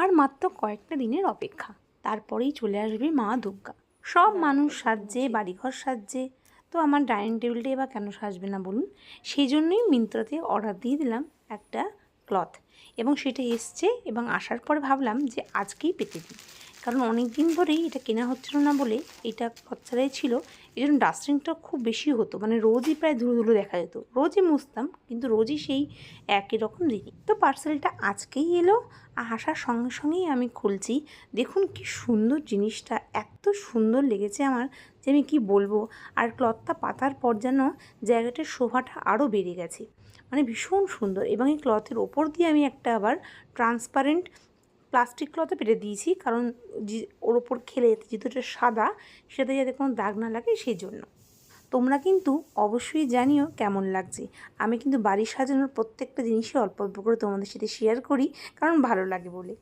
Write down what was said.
আর মাত্র কয়েকটা দিনের অপেক্ষা। তারপরেই চলে আসবে মা দুর্গা। সব মানুষ সাজছে, বাড়িঘর সাজছে। তো আমার ডাইনিং টেবিলটাই বা কেন সাজবে না বলুন? সেই জন্যই মিন্ত্রাতে অর্ডার দিয়ে দিলাম একটা ক্লথ এবং সেটা এসছে এবং আসার পর ভাবলাম যে আজকেই পেতে দিই। কারণ অনেক দিন ধরেই এটা কেনা হচ্ছিল না বলে এটা ক্লথ ছিল এই জন্য ডাস্টিংটা খুব বেশি হতো। মানে রোজই প্রায় ধুলো ধুলো দেখা যেত। রোজই মুছতাম, কিন্তু রোজই সেই একই রকম দিনই তো পার্সেলটা আজকেই এলো, আর আসার সঙ্গে সঙ্গেই আমি খুলছি। দেখুন কি সুন্দর জিনিসটা, এত সুন্দর লেগেছে আমার যে আমি কি বলব? আর ক্লথটা পাতার পর যেন জায়গাটার শোভাটা আরও বেড়ে গেছে। মানে ভীষণ সুন্দর। এবং এই ক্লথের ওপর দিয়ে আমি একটা আবার ট্রান্সপারেন্ট প্লাস্টিক ক্লথে পেটে দিয়েছি, কারণ ওর ওপর খেলে যেহেতু এটা সাদা সেটা যাতে কোনো দাগ না লাগে, সেই জন্য। তোমরা কিন্তু অবশ্যই জানিও কেমন লাগছে। আমি কিন্তু বাড়ি সাজানোর প্রত্যেকটা জিনিসই অল্প অল্প করে তোমাদের সাথে শেয়ার করি, কারণ ভালো লাগে বলে।